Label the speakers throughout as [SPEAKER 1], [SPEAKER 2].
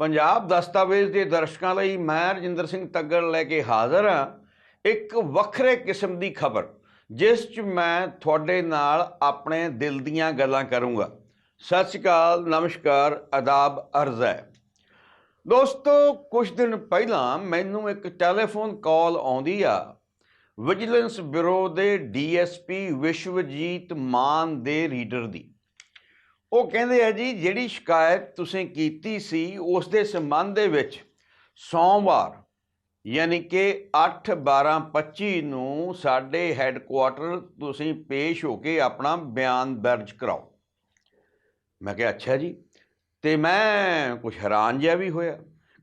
[SPEAKER 1] ਪੰਜਾਬ ਦਸਤਾਵੇਜ਼ ਦੇ ਦਰਸ਼ਕਾਂ ਲਈ ਮੈਂ ਰਜਿੰਦਰ ਸਿੰਘ ਤੱਗੜ ਲੈ ਕੇ ਹਾਜ਼ਰ ਹਾਂ। ਇੱਕ ਵੱਖਰੇ ਕਿਸਮ ਦੀ ਖਬਰ, ਜਿਸ 'ਚ ਮੈਂ ਤੁਹਾਡੇ ਨਾਲ ਆਪਣੇ ਦਿਲ ਦੀਆਂ ਗੱਲਾਂ ਕਰੂੰਗਾ। ਸਤਿ ਸ਼੍ਰੀ ਅਕਾਲ, ਨਮਸਕਾਰ, ਆਦਾਬ, ਅਰਜ਼ ਹੈ। ਦੋਸਤੋ, ਕੁਝ ਦਿਨ ਪਹਿਲਾਂ ਮੈਨੂੰ ਇੱਕ ਟੈਲੀਫੋਨ ਕਾਲ ਆਉਂਦੀ ਆ। ਵਿਜੀਲੈਂਸ ਬਿਊਰੋ ਦੇ ਡੀਐਸਪੀ ਵਿਸ਼ਵਜੀਤ ਮਾਨ ਦੇ ਰੀਡਰ ਦੀ। ਉਹ ਕਹਿੰਦੇ ਆ ਜੀ, ਜਿਹੜੀ ਸ਼ਿਕਾਇਤ ਤੁਸੀਂ ਕੀਤੀ ਸੀ ਉਸ ਦੇ ਸੰਬੰਧ ਦੇ ਵਿੱਚ ਸੋਮਵਾਰ ਯਾਨੀ ਕਿ 8 12 25 ਨੂੰ ਸਾਡੇ ਹੈੱਡਕੁਆਟਰ ਤੁਸੀਂ ਪੇਸ਼ ਹੋ ਕੇ ਆਪਣਾ ਬਿਆਨ ਦਰਜ ਕਰਾਓ। ਮੈਂ ਕਿਹਾ, ਅੱਛਾ ਜੀ। ਤੇ ਮੈਂ ਕੁਝ ਹੈਰਾਨ ਜਿਹਾ ਵੀ ਹੋਇਆ।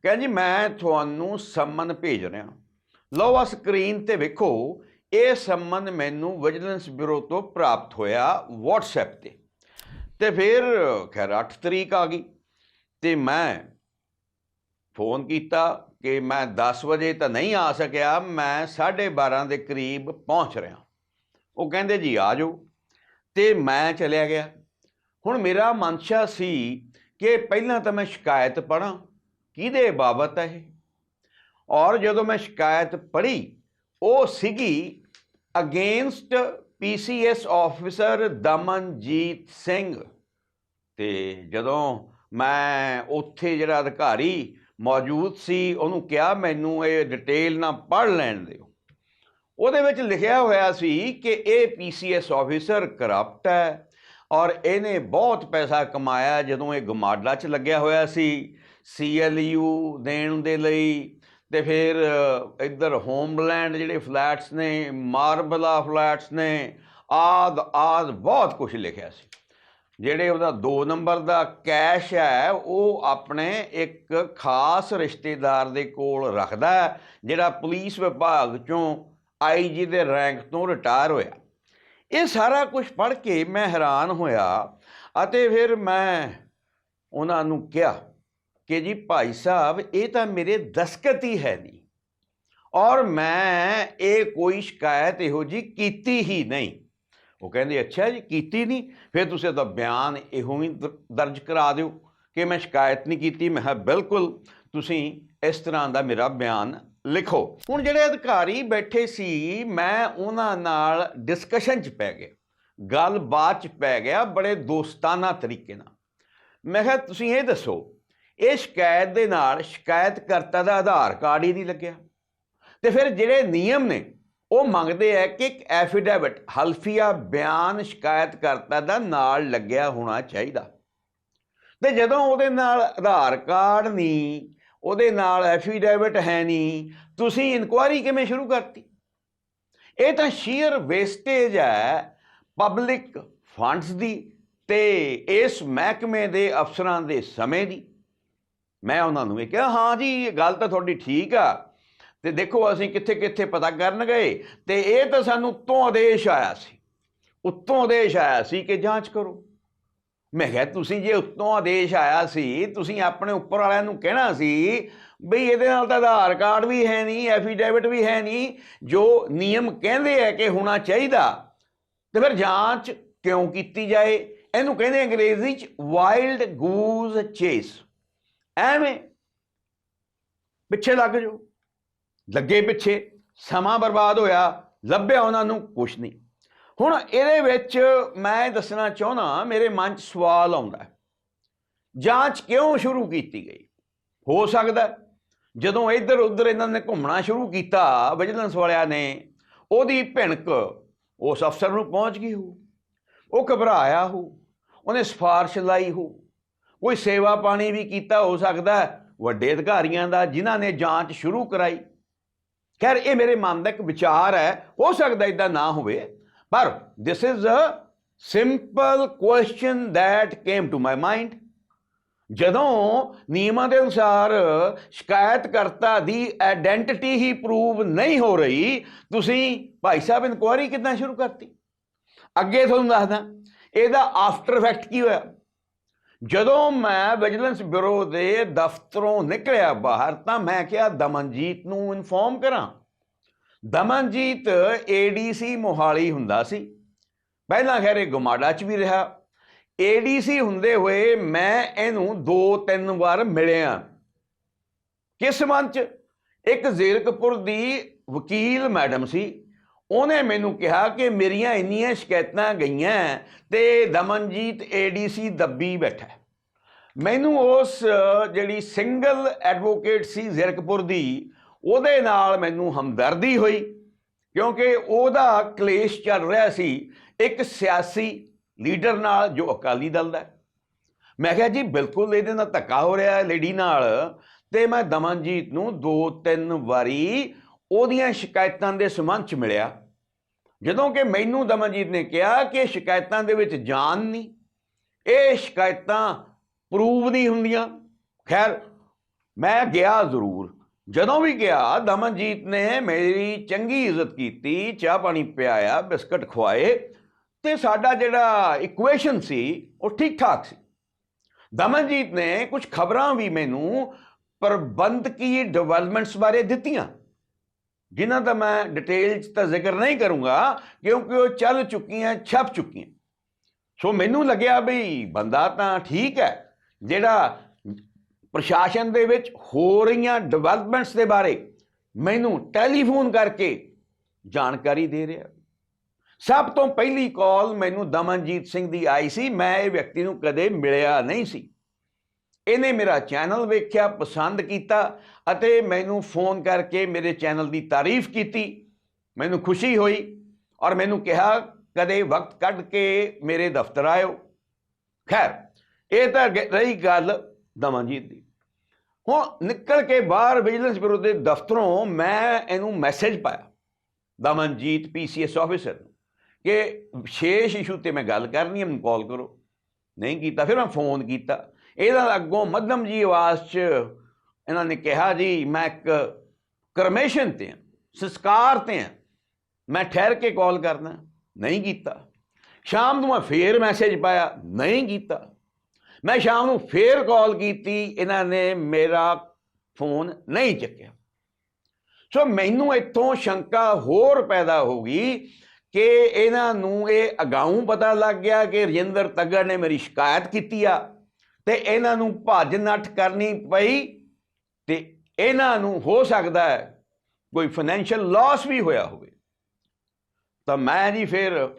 [SPEAKER 1] ਕਹਿੰਦੇ ਜੀ, ਮੈਂ ਤੁਹਾਨੂੰ ਸੰਮਨ ਭੇਜ ਰਿਹਾ। ਲਓ ਆ ਸਕਰੀਨ ਤੇ ਵੇਖੋ, ਇਹ ਸੰਮਨ ਮੈਨੂੰ ਵਿਜੀਲੈਂਸ ਬਿਊਰੋ ਤੋਂ ਪ੍ਰਾਪਤ ਹੋਇਆ WhatsApp ਤੇ। ਤੇ ਫਿਰ, ਖੈਰ 8 ਤਰੀਕ ਆ ਗਈ ਤੇ ਮੈਂ ਫੋਨ ਕੀਤਾ ਕਿ ਮੈਂ 10 ਵਜੇ ਤਾਂ ਨਹੀਂ ਆ ਸਕਿਆ, ਮੈਂ 12:30 ਦੇ ਕਰੀਬ ਪਹੁੰਚ ਰਿਹਾ। ਉਹ ਕਹਿੰਦੇ, ਜੀ, ਆ ਜਾਓ। ਤੇ ਮੈਂ ਚਲਿਆ ਗਿਆ। ਹੁਣ ਮੇਰਾ ਮਨਸ਼ਾ ਸੀ ਕਿ ਪਹਿਲਾਂ ਤਾਂ ਮੈਂ ਸ਼ਿਕਾਇਤ ਪੜਾਂ ਕਿਹਦੇ ਬਾਬਤ ਹੈ ਇਹ? ਔਰ ਜਦੋਂ ਮੈਂ ਸ਼ਿਕਾਇਤ ਪੜ੍ਹੀ, ਉਹ ਸੀਗੀ against PCS officer Damanjit Singh. ਤੇ ਜਦੋਂ ਮੈਂ ਉੱਥੇ ਜਿਹੜਾ ਅਧਿਕਾਰੀ ਮੌਜੂਦ ਸੀ, ਉਹਨੂੰ ਕਿਹਾ, ਮੈਨੂੰ ਇਹ ਡਿਟੇਲ ਨਾਲ ਪੜ੍ਹ ਲੈਣ ਦਿਓ। ਉਹਦੇ ਵਿੱਚ ਲਿਖਿਆ ਹੋਇਆ ਸੀ ਕਿ ਇਹ ਪੀਸੀਐਸ ਆਫੀਸਰ ਕਰਪਟ ਹੈ ਔਰ ਇਹਨੇ ਬਹੁਤ ਪੈਸਾ ਕਮਾਇਆ ਜਦੋਂ ਇਹ ਗਮਾਡਾ 'ਚ ਲੱਗਿਆ ਹੋਇਆ ਸੀ। ਸੀਐਲਯੂ ਦੇਣ ਦੇ ਲਈ ਤੇ ਫਿਰ ਇੱਧਰ ਹੋਮਲੈਂਡ ਜਿਹੜੇ ਫਲੈਟਸ ਨੇ ਮਾਰਬਲਾ ਫਲੈਟਸ ਨੇ ਆਦ ਆਦ ਬਹੁਤ ਕੁਝ ਲਿਖਿਆ ਸੀ। ਜਿਹੜੇ ਉਹਦਾ 2 ਨੰਬਰ ਦਾ ਕੈਸ਼ ਹੈ ਉਹ ਆਪਣੇ ਇੱਕ ਖਾਸ ਰਿਸ਼ਤੇਦਾਰ ਦੇ ਕੋਲ ਰੱਖਦਾ ਹੈ, ਜਿਹੜਾ ਪੁਲਿਸ ਵਿਭਾਗ ਚੋਂ ਆਈਜੀ ਦੇ ਰੈਂਕ ਤੋਂ ਰਿਟਾਇਰ ਹੋਇਆ। ਇਹ ਸਾਰਾ ਕੁਝ ਪੜ੍ਹ ਕੇ ਮੈਂ ਹੈਰਾਨ ਹੋਇਆ ਅਤੇ ਫਿਰ ਮੈਂ ਉਹਨਾਂ ਨੂੰ ਕਿਹਾ ਕਿ ਜੀ ਭਾਈ ਸਾਹਿਬ, ਇਹ ਤਾਂ ਮੇਰੇ ਦਸਕਤ ਹੀ ਹੈ ਨਹੀਂ। ਔਰ ਮੈਂ ਇਹ ਕੋਈ ਸ਼ਿਕਾਇਤ ਇਹੋ ਜੀ ਕੀਤੀ ਹੀ ਨਹੀਂ। ਉਹ ਕਹਿੰਦੇ, ਅੱਛਾ ਜੀ, ਕੀਤੀ ਨਹੀਂ। ਫਿਰ ਤੁਸੀਂ ਉਹਦਾ ਬਿਆਨ ਇਹੋ ਹੀ ਦ- ਦਰਜ ਕਰਾ ਦਿਓ ਕਿ ਮੈਂ ਸ਼ਿਕਾਇਤ ਨਹੀਂ ਕੀਤੀ। ਮੈਂ ਕਿਹਾ, ਬਿਲਕੁਲ, ਤੁਸੀਂ ਇਸ ਤਰ੍ਹਾਂ ਦਾ ਮੇਰਾ ਬਿਆਨ ਲਿਖੋ। ਹੁਣ ਜਿਹੜੇ ਅਧਿਕਾਰੀ ਬੈਠੇ ਸੀ, ਮੈਂ ਉਹਨਾਂ ਨਾਲ ਡਿਸਕਸ਼ਨ 'ਚ ਪੈ ਗਿਆ। ਗੱਲਬਾਤ 'ਚ ਪੈ ਗਿਆ ਬੜੇ ਦੋਸਤਾਨਾ ਤਰੀਕੇ ਨਾਲ। ਮੈਂ ਕਿਹਾ, ਤੁਸੀਂ ਇਹ ਦੱਸੋ ਇਹ ਸ਼ਿਕਾਇਤ ਦੇ ਨਾਲ ਸ਼ਿਕਾਇਤਕਰਤਾ ਦਾ ਆਧਾਰ ਕਾਰਡ ਹੀ ਨਹੀਂ ਲੱਗਿਆ। ਤੇ ਫਿਰ ਜਿਹੜੇ ਨਿਯਮ ਨੇ, ਉਹ ਮੰਗਦੇ ਆ ਕਿ ਇੱਕ ਐਫੀਡੇਵਿਟ ਹਲਫੀਆ ਬਿਆਨ ਸ਼ਿਕਾਇਤਕਰਤਾ ਦਾ ਨਾਲ ਲੱਗਿਆ ਹੋਣਾ ਚਾਹੀਦਾ। ਤੇ ਜਦੋਂ ਉਹਦੇ ਨਾਲ ਆਧਾਰ ਕਾਰਡ ਨਹੀਂ, ਉਹਦੇ ਨਾਲ ਐਫੀਡੇਵਿਟ ਹੈ ਨਹੀਂ, ਤੁਸੀਂ ਇਨਕੁਆਇਰੀ ਕਿਵੇਂ ਸ਼ੁਰੂ ਕਰਤੀ? ਇਹ ਤਾਂ ਸ਼ੀਅਰ ਵੇਸਟੇਜ ਹੈ ਪਬਲਿਕ ਫੰਡਸ ਦੀ ਤੇ ਇਸ ਮਹਿਕਮੇ ਦੇ ਅਫਸਰਾਂ ਦੇ ਸਮੇਂ ਦੀ। ਮੈਂ ਉਹਨਾਂ ਨੂੰ ਇਹ ਕਿਹਾ, ਹਾਂ ਜੀ, ਇਹ ਗੱਲ ਤਾਂ ਤੁਹਾਡੀ ਠੀਕ ਆ। ਤੇ ਦੇਖੋ ਅਸੀਂ ਕਿੱਥੇ ਕਿੱਥੇ ਪਤਾ ਕਰਨ ਗਏ ਤੇ ਇਹ ਤਾਂ ਸਾਨੂੰ ਉੱਤੋਂ ਆਦੇਸ਼ ਆਇਆ ਸੀ। ਉੱਤੋਂ ਆਦੇਸ਼ ਆਇਆ ਸੀ ਕਿ ਜਾਂਚ ਕਰੋ। ਮੈਂ ਕਿਹਾ, ਤੁਸੀਂ ਜੇ ਉੱਤੋਂ ਆਦੇਸ਼ ਆਇਆ ਸੀ, ਤੁਸੀਂ ਆਪਣੇ ਉੱਪਰ ਵਾਲਿਆਂ ਨੂੰ ਕਹਿਣਾ ਸੀ ਬਈ ਇਹਦੇ ਨਾਲ ਤਾਂ ਆਧਾਰ ਕਾਰਡ ਵੀ ਹੈ ਨਹੀਂ, ਐਫੀਡੇਵਿਟ ਵੀ ਹੈ ਨਹੀਂ, ਜੋ ਨਿਯਮ ਕਹਿੰਦੇ ਆ ਕਿ ਹੋਣਾ ਚਾਹੀਦਾ, ਤੇ ਫਿਰ ਜਾਂਚ ਕਿਉਂ ਕੀਤੀ ਜਾਏ? ਇਹਨੂੰ ਕਹਿੰਦੇ ਅੰਗਰੇਜ਼ੀ ਚ ਵਾਈਲਡ ਗੂਜ਼ ਚੇਸ ਐਵੇਂ ਪਿੱਛੇ ਲੱਗ ਜਾਓ। ਲੱਗੇ ਪਿੱਛੇ, ਸਮਾਂ ਬਰਬਾਦ ਹੋਇਆ, ਲੱਭਿਆ ਉਹਨਾਂ ਨੂੰ ਕੁਛ ਨਹੀਂ। ਹੁਣ ਇਹਦੇ ਵਿੱਚ ਮੈਂ ਦੱਸਣਾ ਚਾਹੁੰਦਾ ਮੇਰੇ ਮਨ 'ਚ ਸਵਾਲ ਆਉਂਦਾ ਜਾਂਚ ਕਿਉਂ ਸ਼ੁਰੂ ਕੀਤੀ ਗਈ? ਹੋ ਸਕਦਾ ਜਦੋਂ ਇੱਧਰ ਉੱਧਰ ਇਹਨਾਂ ਨੇ ਘੁੰਮਣਾ ਸ਼ੁਰੂ ਕੀਤਾ, ਵਿਜੀਲੈਂਸ ਵਾਲਿਆਂ ਨੇ, ਉਹਦੀ ਭਿਣਕ ਉਸ ਅਫਸਰ ਨੂੰ ਪਹੁੰਚ ਗਈ ਹੋ ਉਹ ਘਬਰਾਇਆ ਹੋ ਉਹਨੇ ਸਿਫਾਰਿਸ਼ ਲਾਈ ਹੋ ਕੋਈ ਸੇਵਾ ਪਾਣੀ ਵੀ ਕੀਤਾ ਹੋ ਸਕਦਾ ਵੱਡੇ ਅਧਿਕਾਰੀਆਂ ਦਾ, ਜਿਨ੍ਹਾਂ ਨੇ ਜਾਂਚ ਸ਼ੁਰੂ ਕਰਾਈ। ਖੈਰ, ਇਹ ਮੇਰੇ ਮਨ ਦਾ ਇੱਕ ਵਿਚਾਰ ਹੈ। ਹੋ ਸਕਦਾ ਇਦਾਂ ਨਾ ਹੋਵੇ। ਪਰ this is a simple question that came to my mind ਜਦੋਂ ਨਿਯਮਾਂ ਦੇ ਅਨੁਸਾਰ ਸ਼ਿਕਾਇਤਕਰਤਾ ਦੀ ਆਇਡੈਂਟੀਟੀ ਹੀ ਪ੍ਰੂਵ ਨਹੀਂ ਹੋ ਰਹੀ, ਤੁਸੀਂ ਭਾਈ ਸਾਹਿਬ ਇਨਕੁਆਇਰੀ ਕਿੱਦਾਂ ਸ਼ੁਰੂ ਕਰਤੀ? ਅੱਗੇ ਤੁਹਾਨੂੰ ਦੱਸਦਾ, ਇਹਦਾ ਆਫਟਰ ਇਫੈਕਟ ਕੀ ਹੋਇਆ? ਜਦੋਂ ਮੈਂ ਵਿਜੀਲੈਂਸ ਬਿਊਰੋ ਦੇ ਦਫ਼ਤਰੋਂ ਨਿਕਲਿਆ ਬਾਹਰ, ਤਾਂ ਮੈਂ ਕਿਹਾ, ਦਮਨਜੀਤ ਨੂੰ ਇਨਫੋਰਮ ਕਰਾਂ। ਦਮਨਜੀਤ ਏਡੀਸੀ ਮੋਹਾਲੀ ਹੁੰਦਾ ਸੀ। ਪਹਿਲਾਂ ਖੈਰ ਇਹ ਗੁਮਾਡਾ 'ਚ ਵੀ ਰਿਹਾ। ਏਡੀਸੀ ਹੁੰਦੇ ਹੋਏ ਮੈਂ ਇਹਨੂੰ ਦੋ ਤਿੰਨ ਵਾਰ ਮਿਲਿਆ। ਕਿਸ ਮੰਚ ਇੱਕ ਜ਼ੀਰਕਪੁਰ ਦੀ ਵਕੀਲ ਮੈਡਮ ਸੀ। ਉਹਨੇ ਮੈਨੂੰ ਕਿਹਾ ਕਿ ਮੇਰੀਆਂ ਇੰਨੀਆਂ ਸ਼ਿਕਾਇਤਾਂ ਗਈਆਂ ਤੇ ਦਮਨਜੀਤ ਏਡੀਸੀ ਦੱਬੀ ਬੈਠਾ ਮੈਨੂੰ ਉਸ ਜਿਹੜੀ ਸਿੰਗਲ ਐਡਵੋਕੇਟ ਸੀ ਜ਼ੀਰਕਪੁਰ ਦੀ, ਉਹਦੇ ਨਾਲ ਮੈਨੂੰ ਹਮਦਰਦੀ ਹੋਈ ਕਿਉਂਕਿ ਉਹਦਾ ਕਲੇਸ਼ ਚੱਲ ਰਿਹਾ ਸੀ ਇੱਕ ਸਿਆਸੀ ਲੀਡਰ ਨਾਲ ਜੋ ਅਕਾਲੀ ਦਲ ਦਾ ਮੈਂ ਕਿਹਾ ਜੀ, ਬਿਲਕੁਲ ਇਹਦੇ ਨਾਲ ਧੱਕਾ ਹੋ ਰਿਹਾ ਹੈ ਲੇਡੀ ਨਾਲ ਤੇ ਮੈਂ ਦਮਨਜੀਤ ਨੂੰ ਦੋ ਤਿੰਨ ਵਾਰੀ ਉਹਦੀਆਂ ਸ਼ਿਕਾਇਤਾਂ ਦੇ ਸੰਬੰਧ ਚ ਮਿਲਿਆ। ਜਦੋਂ ਕਿ ਮੈਨੂੰ ਦਮਨਜੀਤ ਨੇ ਕਿਹਾ ਕਿ ਸ਼ਿਕਾਇਤਾਂ ਦੇ ਵਿੱਚ ਜਾਨ ਨਹੀਂ, ਇਹ ਸ਼ਿਕਾਇਤਾਂ ਪ੍ਰੂਵ ਨਹੀਂ ਹੁੰਦੀਆਂ। ਖੈਰ, ਮੈਂ ਗਿਆ ਜ਼ਰੂਰ। ਜਦੋਂ ਵੀ ਗਿਆ, ਦਮਨਜੀਤ ਨੇ ਮੇਰੀ ਚੰਗੀ ਇੱਜ਼ਤ ਕੀਤੀ, ਚਾਹ ਪਾਣੀ ਪਿਆਇਆ, ਬਿਸਕਟ ਖਵਾਏ ਤੇ ਸਾਡਾ ਜਿਹੜਾ ਇਕੁਏਸ਼ਨ ਸੀ, ਉਹ ਠੀਕ ਠਾਕ ਸੀ। ਦਮਨਜੀਤ ਨੇ ਕੁਝ ਖਬਰਾਂ ਵੀ ਮੈਨੂੰ ਪ੍ਰਬੰਧਕੀ ਡਿਵੈਲਪਮੈਂਟਸ ਬਾਰੇ ਦਿੱਤੀਆਂ। ਜਿਨ੍ਹਾਂ ਦਾ ਮੈਂ ਡਿਟੇਲ 'ਚ ਤਾਂ ਜ਼ਿਕਰ ਨਹੀਂ ਕਰੂੰਗਾ, ਕਿਉਂਕਿ ਉਹ ਚੱਲ ਚੁੱਕੀਆਂ, ਛਪ ਚੁੱਕੀਆਂ। ਸੋ ਮੈਨੂੰ ਲੱਗਿਆ ਵੀ ਬੰਦਾ ਤਾਂ ਠੀਕ ਹੈ, ਜਿਹੜਾ ਪ੍ਰਸ਼ਾਸਨ ਦੇ ਵਿੱਚ ਹੋ ਰਹੀਆਂ ਡਿਵੈਲਪਮੈਂਟਸ ਦੇ ਬਾਰੇ ਮੈਨੂੰ ਟੈਲੀਫੋਨ ਕਰਕੇ ਜਾਣਕਾਰੀ ਦੇ ਰਿਹਾ। ਸਭ ਤੋਂ ਪਹਿਲੀ ਕਾਲ ਮੈਨੂੰ ਦਮਨਜੀਤ ਸਿੰਘ ਦੀ ਆਈ ਸੀ, ਮੈਂ ਇਹ ਵਿਅਕਤੀ ਨੂੰ ਕਦੇ ਮਿਲਿਆ ਨਹੀਂ ਸੀ। ਇਹਨੇ ਮੇਰਾ ਚੈਨਲ ਵੇਖਿਆ, ਪਸੰਦ ਕੀਤਾ ਅਤੇ ਮੈਨੂੰ ਫੋਨ ਕਰਕੇ ਮੇਰੇ ਚੈਨਲ ਦੀ ਤਾਰੀਫ ਕੀਤੀ। ਮੈਨੂੰ ਖੁਸ਼ੀ ਹੋਈ ਔਰ ਮੈਨੂੰ ਕਿਹਾ, ਕਦੇ ਵਕਤ ਕੱਢ ਕੇ ਮੇਰੇ ਦਫ਼ਤਰ ਆਇਓ। ਖੈਰ, ਇਹ ਤਾਂ ਗ- ਰਹੀ ਗੱਲ ਦਮਨਜੀਤ ਦੀ। ਹੁਣ ਨਿਕਲ ਕੇ ਬਾਹਰ ਵਿਜੀਲੈਂਸ ਬਿਊਰੋ ਦੇ ਦਫ਼ਤਰੋਂ ਮੈਂ ਇਹਨੂੰ ਮੈਸੇਜ ਪਾਇਆ ਦਮਨਜੀਤ ਪੀਸੀਐਸ ਆਫੀਸਰ ਨੂੰ ਕਿ ਵਿਸ਼ੇਸ਼ ਇਸ਼ੂ ਤੇ ਮੈਂ ਗੱਲ ਕਰਨੀ ਹੈ, ਮੈਨੂੰ ਕਾਲ ਕਰੋ। ਨਹੀਂ ਕੀਤਾ, ਫਿਰ ਮੈਂ ਫੋਨ ਕੀਤਾ। ਇਹਦਾ ਅੱਗੋਂ ਮੱਧਮ ਜੀ ਆਵਾਜ਼ 'ਚ ਇਹਨਾਂ ਨੇ ਕਿਹਾ, ਜੀ, ਮੈਂ ਇੱਕ ਕਰਮੇਸ਼ਨ ਤੇ ਹਾਂ, ਸੰਸਕਾਰ ਤੇ ਹਾਂ। ਮੈਂ ਠਹਿਰ ਕੇ ਕਾਲ ਕਰਨਾ। ਨਹੀਂ ਕੀਤਾ। ਸ਼ਾਮ ਨੂੰ ਮੈਂ ਫੇਰ ਮੈਸੇਜ ਪਾਇਆ, ਨਹੀਂ ਕੀਤਾ। ਮੈਂ ਸ਼ਾਮ ਨੂੰ ਫੇਰ ਕਾਲ ਕੀਤੀ, ਇਹਨਾਂ ਨੇ ਮੇਰਾ ਫੋਨ ਨਹੀਂ ਚੱਕਿਆ। ਸੋ ਮੈਨੂੰ ਇੱਥੋਂ ਸ਼ੰਕਾ ਹੋਰ ਪੈਦਾ ਹੋ ਗਈ ਕਿ ਇਹਨਾਂ ਨੂੰ ਇਹ ਅਗਾਊਂ ਪਤਾ ਲੱਗ ਗਿਆ ਕਿ ਰਜਿੰਦਰ ਤੱਗੜ ਨੇ ਮੇਰੀ ਸ਼ਿਕਾਇਤ ਕੀਤੀ ਆ। ਤੇ ਇਹਨਾਂ ਨੂੰ ਭੱਜ ਨੱਠ ਕਰਨੀ ਪਈ ਤੇ ਇਹਨਾਂ ਨੂੰ ਹੋ ਸਕਦਾ ਹੈ ਕੋਈ ਫਾਈਨੈਂਸ਼ੀਅਲ ਲਾਸ ਵੀ ਹੋਇਆ ਹੋਵੇ। ਤਾਂ ਮੈਂ ਜੀ ਫਿਰ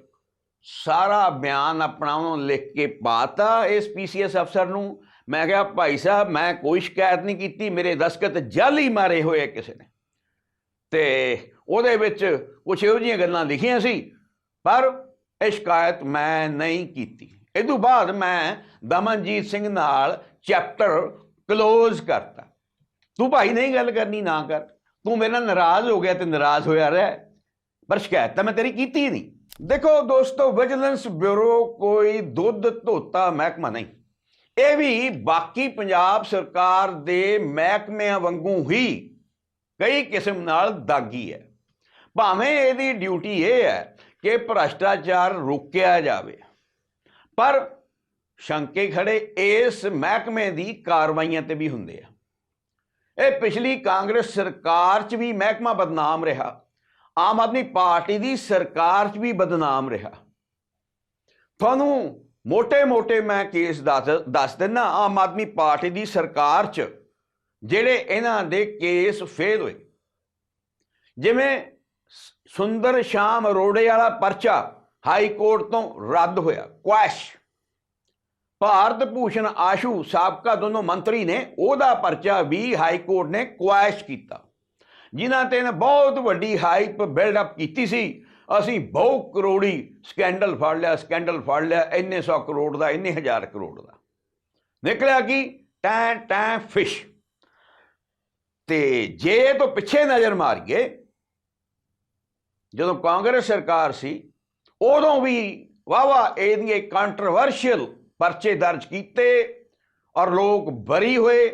[SPEAKER 1] ਸਾਰਾ ਬਿਆਨ ਆਪਣਾ ਉਹਨੂੰ ਲਿਖ ਕੇ ਪਾਤਾ ਇਸ ਪੀਸੀਐਸ ਅਫਸਰ ਨੂੰ। ਮੈਂ ਕਿਹਾ, ਭਾਈ ਸਾਹਿਬ, ਮੈਂ ਕੋਈ ਸ਼ਿਕਾਇਤ ਨਹੀਂ ਕੀਤੀ, ਮੇਰੇ ਦਸਖਤ ਜਾਲੀ ਮਾਰੇ ਹੋਏ ਕਿਸੇ ਨੇ। ਤੇ ਉਹਦੇ ਵਿੱਚ ਕੁਝ ਇਹੋ ਜਿਹੀਆਂ ਗੱਲਾਂ ਲਿਖੀਆਂ ਸੀ, ਪਰ ਇਹ ਸ਼ਿਕਾਇਤ ਮੈਂ ਨਹੀਂ ਕੀਤੀ। ਇਹ ਤੋਂ ਬਾਅਦ ਮੈਂ ਦਮਨਜੀਤ ਸਿੰਘ ਨਾਲ ਚੈਪਟਰ ਕਲੋਜ਼ ਕਰਤਾ। ਤੂੰ ਭਾਈ ਨਹੀਂ ਗੱਲ ਕਰਨੀ, ਨਾ ਕਰ। ਤੂੰ ਮੇਰੇ ਨਾਲ ਨਾਰਾਜ਼ ਹੋ ਗਿਆ ਤੇ ਨਾਰਾਜ਼ ਹੋਇਆ ਰਿਹਾ। ਪਰ ਸ਼ਿਕਾਇਤ ਤਾਂ ਮੈਂ ਤੇਰੀ ਕੀਤੀ ਨਹੀਂ। ਦੇਖੋ ਦੋਸਤੋ, ਵਿਜੀਲੈਂਸ ਬਿਊਰੋ ਕੋਈ ਦੁੱਧ ਧੋਤਾ ਮਹਿਕਮਾ ਨਹੀਂ। ਇਹ ਵੀ ਬਾਕੀ ਪੰਜਾਬ ਸਰਕਾਰ ਦੇ ਮਹਿਕਮਿਆਂ ਵਾਂਗੂ ਹੀ ਕਈ ਕਿਸਮ ਨਾਲ ਦਾਗੀ ਹੈ। ਭਾਵੇਂ ਇਹਦੀ ਡਿਊਟੀ ਇਹ ਹੈ ਕਿ ਭ੍ਰਸ਼ਟਾਚਾਰ ਰੋਕਿਆ ਜਾਵੇ। ਪਰ ਸ਼ੰਕੇ ਖੜੇ ਇਸ ਮਹਿਕਮੇ ਦੀ ਕਾਰਵਾਈਆਂ ਤੇ ਵੀ ਹੁੰਦੇ ਆ। ਇਹ ਪਿਛਲੀ ਕਾਂਗਰਸ ਸਰਕਾਰ 'ਚ ਵੀ ਮਹਿਕਮਾ ਬਦਨਾਮ ਰਿਹਾ। ਆਮ ਆਦਮੀ ਪਾਰਟੀ ਦੀ ਸਰਕਾਰ 'ਚ ਵੀ ਬਦਨਾਮ ਰਿਹਾ। ਤੁਹਾਨੂੰ ਮੋٹے-ਮੋٹے ਮੈਂ ਕੇਸ ਦੱਸ ਦੱਸ ਦਿੰਨਾ ਆਮ ਆਦਮੀ ਪਾਰਟੀ ਦੀ ਸਰਕਾਰ 'ਚ, ਜਿਹੜੇ ਇਹਨਾਂ ਦੇ ਕੇਸ ਫੇਲ ਹੋਏ। ਜਿਵੇਂ ਸੁੰਦਰ ਸ਼ਾਮ ਰੋੜੇ ਵਾਲਾ ਪਰਚਾ ਹਾਈ ਕੋਰਟ ਤੋਂ ਰੱਦ ਹੋਇਆ, ਕੁਐਸ਼। ਭਾਰਤ ਭੂਸ਼ਣ ਆਸ਼ੂ ਸਾਬਕਾ ਦੋਨੋਂ ਮੰਤਰੀ ਨੇ ਉਹਦਾ ਪਰਚਾ ਵੀ ਹਾਈ ਕੋਰਟ ਨੇ ਕੁਐਸ਼ ਕੀਤਾ। ਜਿਨ੍ਹਾਂ ਤੇ ਨੇ ਬਹੁਤ ਵੱਡੀ ਹਾਈਪ ਬਿਲਡ ਅਪ ਕੀਤੀ ਸੀ। ਅਸੀਂ ਬਹੁ ਕਰੋੜੀ ਸਕੈਂਡਲ ਫੜ ਲਿਆ ਸਕੈਂਡਲ ਫੜ ਲਿਆ, ਇੰਨੇ ਸੌ ਕਰੋੜ ਦਾ, ਇੰਨੇ ਹਜ਼ਾਰ ਕਰੋੜ ਦਾ। ਨਿਕਲਿਆ ਕਿ? ਟੈਂ ਟੈਂ ਫਿਸ਼ ਤੇ ਜੇ ਇਹ ਤੋਂ ਪਿੱਛੇ ਨਜ਼ਰ ਮਾਰੀਏ, ਜਦੋਂ ਕਾਂਗਰਸ ਸਰਕਾਰ ਸੀ, ਉਦੋਂ ਵੀ ਵਾਵਾ ਇਹਦੀ ਕੰਟਰੋਵਰਸ਼ੀਅਲ ਪਰਚੇ ਦਰਜ ਕੀਤੇ ਔਰ ਲੋਕ ਬਰੀ ਹੋਏ।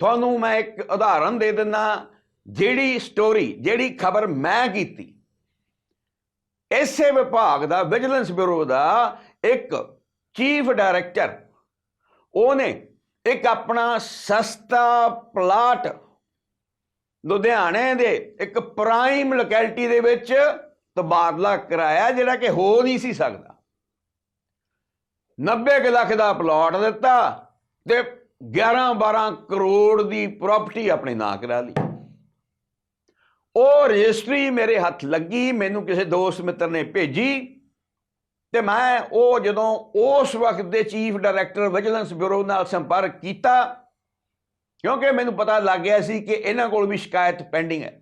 [SPEAKER 1] ਤੁਹਾਨੂੰ ਮੈਂ ਇੱਕ ਉਦਾਹਰਨ ਦੇ ਦਿੰਦਾ ਜਿਹੜੀ ਸਟੋਰੀ ਜਿਹੜੀ ਖਬਰ ਮੈਂ ਕੀਤੀ। ਇਸੇ ਵਿਭਾਗ ਦਾ ਵਿਜੀਲੈਂਸ ਬਿਊਰੋ ਦਾ ਇੱਕ ਚੀਫ ਡਾਇਰੈਕਟਰ ਉਹਨੇ ਇੱਕ ਆਪਣਾ ਸਸਤਾ ਪਲਾਟ ਲੁਧਿਆਣੇ ਦੇ ਇੱਕ ਪ੍ਰਾਈਮ ਲੋਕੈਲਿਟੀ ਦੇ ਵਿੱਚ ਤਬਾਦਲਾ ਕਰਾਇਆ, ਜਿਹੜਾ ਕਿ ਹੋ ਨਹੀਂ ਸੀ ਸਕਦਾ। 90 ਕੁ ਲੱਖ ਦਾ ਪਲਾਟ ਦਿੱਤਾ ਤੇ 11-12 ਕਰੋੜ ਦੀ ਪ੍ਰਾਪਰਟੀ ਆਪਣੇ ਨਾਂ ਕਰਾ ਲਈ। ਉਹ ਰਜਿਸਟਰੀ ਮੇਰੇ ਹੱਥ ਲੱਗੀ, ਮੈਨੂੰ ਕਿਸੇ ਦੋਸਤ ਮਿੱਤਰ ਨੇ ਭੇਜੀ ਤੇ ਮੈਂ ਉਹ ਜਦੋਂ ਉਸ ਵਕਤ ਦੇ ਚੀਫ ਡਾਇਰੈਕਟਰ ਵਿਜੀਲੈਂਸ ਬਿਊਰੋ ਨਾਲ ਸੰਪਰਕ ਕੀਤਾ, ਕਿਉਂਕਿ ਮੈਨੂੰ ਪਤਾ ਲੱਗ ਗਿਆ ਸੀ ਕਿ ਇਹਨਾਂ ਕੋਲ ਵੀ ਸ਼ਿਕਾਇਤ ਪੈਂਡਿੰਗ ਹੈ।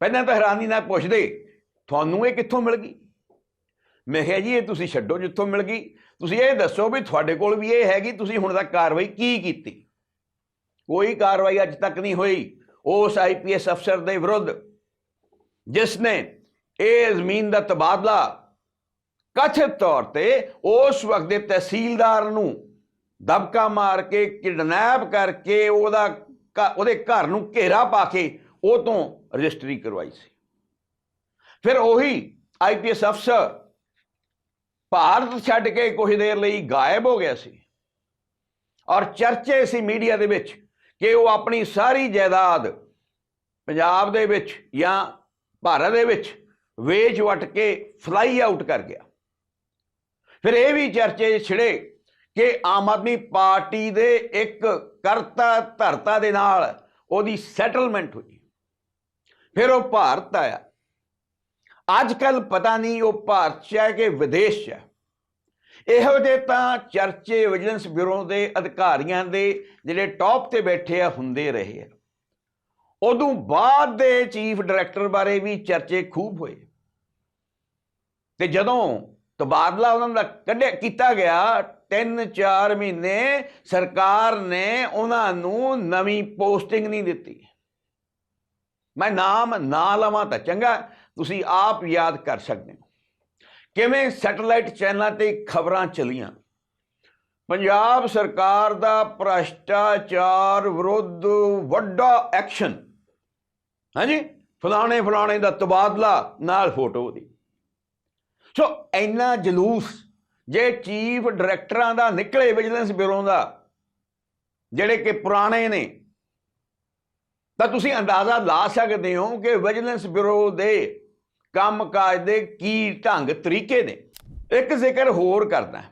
[SPEAKER 1] ਪਹਿਲਾਂ ਤਾਂ ਹੈਰਾਨੀ ਨਾਲ ਪੁੱਛਦੇ, ਤੁਹਾਨੂੰ ਇਹ ਕਿੱਥੋਂ ਮਿਲ ਗਈ? ਮੈਂ ਕਿਹਾ ਜੀ, ਇਹ ਤੁਸੀਂ ਛੱਡੋ ਜਿੱਥੋਂ ਮਿਲ ਗਈ। ਤੁਸੀਂ ਇਹ ਦੱਸੋ ਵੀ ਤੁਹਾਡੇ ਕੋਲ ਵੀ ਇਹ ਹੈਗੀ, ਤੁਸੀਂ ਹੁਣ ਤੱਕ ਕਾਰਵਾਈ ਕੀ ਕੀਤੀ? ਕੋਈ ਕਾਰਵਾਈ ਅੱਜ ਤੱਕ ਨਹੀਂ ਹੋਈ। ਉਸ ਆਈਪੀਐਸ ਅਫਸਰ ਦੇ ਵਿਰੁੱਧ ਜਿਸ ਨੇ ਇਹ ਜ਼ਮੀਨ ਦਾ ਤਬਾਦਲਾ ਕਥਿਤ ਤੌਰ ਤੇ ਉਸ ਵਕਤ ਦੇ ਤਹਿਸੀਲਦਾਰ ਨੂੰ ਦਬਕਾ ਮਾਰ ਕੇ ਕਿਡਨੈਪ ਕਰਕੇ ਉਹਦਾ ਉਹਦੇ ਘਰ ਨੂੰ ਘੇਰਾ ਪਾ ਕੇ ਉਹ ਤੋਂ ਰਜਿਸਟਰੀ ਕਰਵਾਈ ਸੀ। ਫਿਰ ਉਹੀ ਆਈਪੀਐਸ ਅਫਸਰ ਭਾਰਤ ਛੱਡ ਕੇ ਕੁਝ ਦੇਰ ਲਈ ਗਾਇਬ ਹੋ ਗਿਆ ਸੀ। ਔਰ ਚਰਚੇ ਸੀ ਮੀਡੀਆ ਦੇ ਵਿੱਚ ਕਿ ਉਹ ਆਪਣੀ ਸਾਰੀ ਜਾਇਦਾਦ ਪੰਜਾਬ ਦੇ ਵਿੱਚ ਜਾਂ ਭਾਰਤ ਦੇ ਵਿੱਚ ਵੇਚ ਵਟ ਕੇ ਫਲਾਈ ਆਊਟ ਕਰ ਗਿਆ। ਫਿਰ ਇਹ ਵੀ ਚਰਚੇ ਛਿੜੇ ਕਿ ਆਮ ਆਦਮੀ ਪਾਰਟੀ ਦੇ ਇੱਕ ਕਰਤਾ ਧਰਤਾ ਦੇ ਨਾਲ ਉਹਦੀ ਸੈਟਲਮੈਂਟ ਹੋਈ। ਫਿਰ ਉਹ ਭਾਰਤ ਆਇਆ। ਅੱਜ ਕੱਲ ਪਤਾ ਨਹੀਂ ਉਹ ਭਾਰਤ 'ਚ ਹੈ ਕਿ ਵਿਦੇਸ਼ 'ਚ ਹੈ। ਇਹੋ ਜਿਹੇ ਤਾਂ ਚਰਚੇ, ਵਿਜੀਲੈਂਸ ਬਿਊਰੋ ਦੇ, ਅਧਿਕਾਰੀਆਂ ਦੇ ਜਿਹੜੇ ਟੌਪ ਤੇ ਬੈਠੇ ਆ, ਹੁੰਦੇ ਰਹੇ ਆ। ਉਦੋਂ ਬਾਅਦ ਦੇ ਚੀਫ ਡਾਇਰੈਕਟਰ ਬਾਰੇ ਵੀ ਚਰਚੇ ਖੂਬ ਹੋਏ। ਤੇ ਜਦੋਂ ਤਬਾਦਲਾ ਉਹਨਾਂ ਦਾ ਕੱਢਿਆ, ਕੀਤਾ ਗਿਆ 3-4 ਮਹੀਨੇ ਸਰਕਾਰ ਨੇ ਉਹਨਾਂ ਨੂੰ ਨਵੀਂ ਪੋਸਟਿੰਗ ਨਹੀਂ ਦਿੱਤੀ। ਮੈਂ ਨਾਮ ਨਾ ਲਵਾਂ ਤਾਂ ਚੰਗਾ, ਤੁਸੀਂ ਆਪ ਯਾਦ ਕਰ ਸਕਦੇ ਹੋ। ਕਿਵੇਂ ਸੈਟੇਲਾਈਟ ਚੈਨਲਾਂ ਤੇ ਖਬਰਾਂ ਚਲੀਆਂ? ਪੰਜਾਬ ਸਰਕਾਰ ਦਾ ਭ੍ਰਸ਼ਟਾਚਾਰ ਵਿਰੁੱਧ ਵੱਡਾ ਐਕਸ਼ਨ। ਹਾਂਜੀ? ਫਲਾਣੇ ਫਲਾਣੇ ਦਾ ਤਬਾਦਲਾ, ਨਾਲ ਫੋਟੋ ਦੀ। ਸੋ ਇੰਨਾ ਜਲੂਸ, ਜੇ ਚੀਫ ਡਾਇਰੈਕਟਰਾਂ ਦਾ ਨਿਕਲੇ ਵਿਜੀਲੈਂਸ ਬਿਊਰੋ ਦਾ, ਜਿਹੜੇ ਕਿ ਪੁਰਾਣੇ ਨੇ, ਤਾਂ ਤੁਸੀਂ ਅੰਦਾਜ਼ਾ ਲਾ ਸਕਦੇ ਹੋ ਕਿ ਵਿਜੀਲੈਂਸ ਬਿਊਰੋ ਦੇ ਕੰਮਕਾਜ ਦੇ ਕੀ ਢੰਗ ਤਰੀਕੇ ਨੇ? ਇੱਕ ਜ਼ਿਕਰ ਹੋਰ ਕਰਦਾ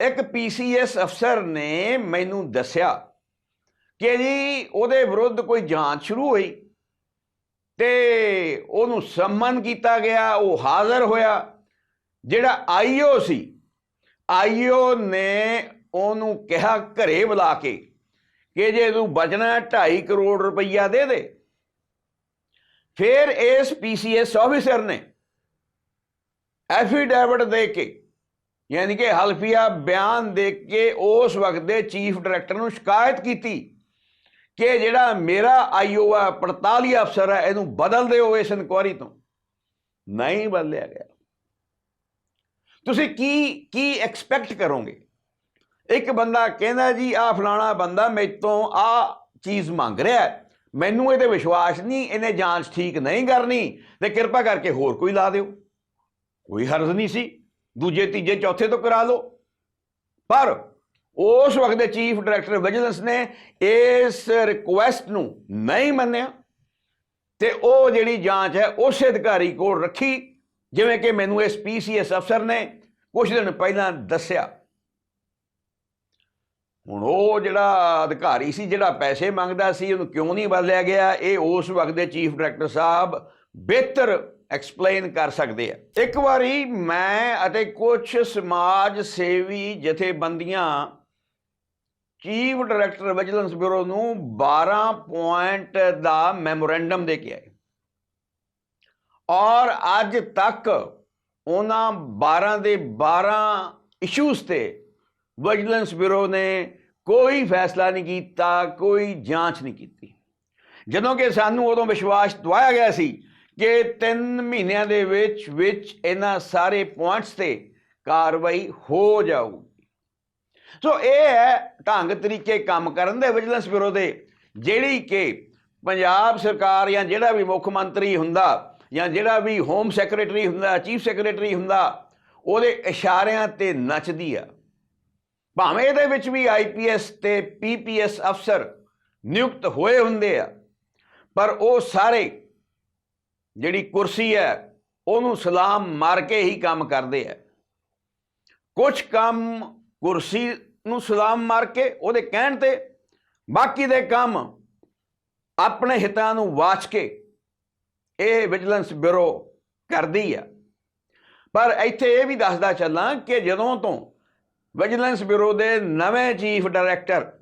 [SPEAKER 1] ਇੱਕ ਪੀਸੀਐਸ ਅਫਸਰ ਨੇ ਮੈਨੂੰ ਦੱਸਿਆ ਕਿ ਜੀ ਉਹਦੇ ਵਿਰੁੱਧ ਕੋਈ ਜਾਂਚ ਸ਼ੁਰੂ ਹੋਈ ਤੇ ਉਹਨੂੰ ਸੰਮਨ ਕੀਤਾ ਗਿਆ, ਉਹ ਹਾਜ਼ਰ ਹੋਇਆ। ਜਿਹੜਾ ਆਈਓ ਸੀ ਆਈਓ ਨੇ ਉਹਨੂੰ ਕਿਹਾ ਘਰੇ ਬੁਲਾ ਕੇ ਕਿ ਜੇ ਤੂੰ ਬਚਣਾ 2.5 ਕਰੋੜ ਰੁਪਈਆ ਦੇ ਦੇ ਫਿਰ ਇਸ ਪੀਸੀਐਸ ਆਫੀਸਰ ਨੇ ਐਫੀਡੇਵਿਟ ਦੇ ਕੇ, ਯਾਨੀ ਕਿ ਹਲਫੀਆ ਬਿਆਨ ਦੇ ਕੇ ਉਸ ਵਕਤ ਦੇ ਚੀਫ ਡਾਇਰੈਕਟਰ ਨੂੰ ਸ਼ਿਕਾਇਤ ਕੀਤੀ ਕਿ ਜਿਹੜਾ ਮੇਰਾ ਆਈਓ ਆ 45 ਅਫਸਰ ਹੈ, ਇਹਨੂੰ ਬਦਲ ਦਿਓ ਇਸ ਇਨਕੁਆਰੀ ਤੋਂ। ਨਹੀਂ ਬਦਲਿਆ ਗਿਆ। ਤੁਸੀਂ ਕੀ ਕੀ ਐਕਸਪੈਕਟ ਕਰੋਗੇ? ਇੱਕ ਬੰਦਾ ਕਹਿੰਦਾ ਜੀ ਆ ਫਲਾਣਾ ਬੰਦਾ ਮੇਰੇ ਤੋਂ ਆ ਚੀਜ਼ ਮੰਗ ਰਿਹਾ ਹੈ। ਮੈਨੂੰ ਇਹਦੇ ਵਿਸ਼ਵਾਸ ਨਹੀਂ, ਇਹਨੇ ਜਾਂਚ ਠੀਕ ਨਹੀਂ ਕਰਨੀ, ਤੇ ਕਿਰਪਾ ਕਰਕੇ ਹੋਰ ਕੋਈ ਲਾ ਦਿਓ। ਕੋਈ ਹਰਜ਼ ਨਹੀਂ ਸੀ। ਦੂਜੇ, ਤੀਜੇ, ਚੌਥੇ ਤੋਂ ਕਰਾ ਲਓ। ਪਰ ਉਸ ਵਕਤ ਦੇ ਚੀਫ ਡਾਇਰੈਕਟਰ ਵਿਜੀਲੈਂਸ ਨੇ ਇਸ ਰਿਕੁਐਸਟ ਨੂੰ ਨਹੀਂ ਮੰਨਿਆ ਤੇ ਉਹ ਜਿਹੜੀ ਜਾਂਚ ਹੈ, ਉਸੇ ਅਧਿਕਾਰੀ ਕੋਲ ਰੱਖੀ, ਜਿਵੇਂ ਕਿ ਮੈਨੂੰ ਇਸ ਪੀਸੀਐਸ ਅਫਸਰ ਨੇ ਕੁਝ ਦਿਨ ਪਹਿਲਾਂ ਦੱਸਿਆ। ਹੁਣ ਉਹ ਜਿਹੜਾ ਅਧਿਕਾਰੀ ਸੀ, ਜਿਹੜਾ ਪੈਸੇ ਮੰਗਦਾ ਸੀ, ਉਹਨੂੰ ਕਿਉਂ ਨਹੀਂ ਬਦਲਿਆ ਗਿਆ? ਇਹ ਉਸ ਵਕਤ ਦੇ ਚੀਫ ਡਾਇਰੈਕਟਰ ਸਾਹਿਬ ਬਿਹਤਰ ਐਕਸਪਲੇਨ ਕਰ ਸਕਦੇ ਆ। ਇੱਕ ਵਾਰੀ ਮੈਂ ਅਤੇ ਕੁਝ ਸਮਾਜ ਸੇਵੀ ਜਥੇਬੰਦੀਆਂ ਚੀਫ ਡਾਇਰੈਕਟਰ ਵਿਜੀਲੈਂਸ ਬਿਊਰੋ ਨੂੰ 12 ਪੁਆਇੰਟ ਦਾ ਮੈਮੋਰੈਂਡਮ ਦੇ ਕੇ ਆਏ। ਔਰ ਅੱਜ ਤੱਕ ਉਹਨਾਂ 12 ਦੇ 12 ਇਸ਼ੂਜ਼ ਤੇ ਵਿਜੀਲੈਂਸ ਬਿਊਰੋ ਨੇ ਕੋਈ ਫੈਸਲਾ ਨਹੀਂ ਕੀਤਾ, ਕੋਈ ਜਾਂਚ ਨਹੀਂ ਕੀਤੀ। ਜਦੋਂ ਕਿ ਸਾਨੂੰ ਉਦੋਂ ਵਿਸ਼ਵਾਸ ਦਵਾਇਆ ਗਿਆ ਸੀ ਕਿ 3 ਮਹੀਨਿਆਂ ਦੇ ਵਿੱਚ ਵਿੱਚ ਇਹਨਾਂ ਸਾਰੇ ਪੁਆਇੰਟਸ ਤੇ ਕਾਰਵਾਈ ਹੋ ਜਾਊਗੀ। ਸੋ ਇਹ ਹੈ ਢੰਗ ਤਰੀਕੇ ਕੰਮ ਕਰਨ ਦੇ ਵਿਜੀਲੈਂਸ ਬਿਊਰੋ ਦੇ, ਜਿਹੜੀ ਕਿ ਪੰਜਾਬ ਸਰਕਾਰ ਜਾਂ ਜਿਹੜਾ ਵੀ ਮੁੱਖ ਮੰਤਰੀ ਹੁੰਦਾ ਜਾਂ ਜਿਹੜਾ ਵੀ ਹੋਮ ਸੈਕਟਰੀ ਹੁੰਦਾ, ਚੀਫ ਸੈਕਟਰੀ ਹੁੰਦਾ, ਉਹਦੇ ਇਸ਼ਾਰਿਆਂ ਤੇ ਨੱਚਦੀ ਆ। ਭਾਵੇਂ ਇਹਦੇ ਵਿੱਚ ਵੀ ਆਈਪੀਐਸ ਤੇ ਪੀਪੀਐਸ ਅਫਸਰ ਨਿਯੁਕਤ ਹੋਏ ਹੁੰਦੇ ਆ, ਪਰ ਉਹ ਸਾਰੇ ਜਿਹੜੀ ਕੁਰਸੀ ਹੈ, ਉਹਨੂੰ ਸਲਾਮ ਮਾਰ ਕੇ ਹੀ ਕੰਮ ਕਰਦੇ ਆ। ਕੁਝ ਕੰਮ ਕੁਰਸੀ ਨੂੰ ਸਲਾਮ ਮਾਰ ਕੇ ਉਹਦੇ ਕਹਿਣ ਤੇ, ਬਾਕੀ ਦੇ ਕੰਮ ਆਪਣੇ ਹਿੱਤਾਂ ਨੂੰ ਵਾਚ ਕੇ ਇਹ ਵਿਜੀਲੈਂਸ ਬਿਊਰੋ ਕਰਦੀ ਆ। ਪਰ ਇੱਥੇ ਇਹ ਵੀ ਦੱਸਦਾ ਚੱਲਾਂ ਕਿ ਜਦੋਂ ਤੋਂ ਵਿਜੀਲੈਂਸ ਬਿਊਰੋ ਦੇ ਨਵੇਂ ਚੀਫ ਡਾਇਰੈਕਟਰ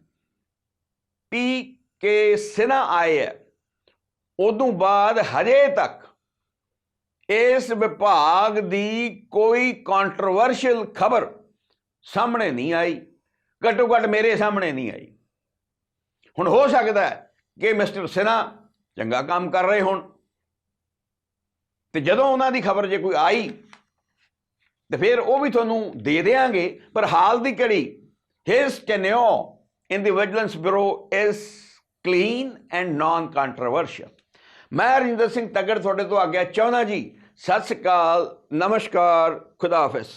[SPEAKER 1] ਪੀ ਕੇ ਸਿਨਾ ਆਏ ਹੈ ਉਦੋਂ ਬਾਅਦ ਹਜੇ ਤੱਕ ਇਸ ਵਿਭਾਗ ਦੀ ਕੋਈ ਕੰਟਰੋਵਰਸ਼ੀਅਲ ਖਬਰ ਸਾਹਮਣੇ ਨਹੀਂ ਆਈ। ਘੱਟੋ ਘੱਟ ਮੇਰੇ ਸਾਹਮਣੇ ਨਹੀਂ ਆਈ। ਹੁਣ ਹੋ ਸਕਦਾ ਹੈ ਕਿ ਮਿਸਟਰ ਸਿਨਾ ਚੰਗਾ ਕੰਮ ਕਰ ਰਹੇ ਹੋਣ। ਤੇ ਜਦੋਂ ਉਹਨਾਂ ਦੀ ਖਬਰ ਜੇ ਕੋਈ ਆਈ ਤੇ ਫਿਰ ਉਹ ਵੀ ਤੁਹਾਨੂੰ ਦੇ ਦੇਾਂਗੇ, ਪਰ ਹਾਲ ਦੀ ਘੜੀ his tenure in the vigilance bureau is clean and non controversial ਮੈਂ ਰਜਿੰਦਰ ਸਿੰਘ ਤਗੜ ਤੁਹਾਡੇ ਤੋਂ ਆਗਿਆ ਚਾਹੁੰਦਾ ਜੀ। ਸਤਿ ਸ੍ਰੀ ਅਕਾਲ, ਨਮਸਕਾਰ, ਖੁਦਾ ਹਾਫਿਜ਼।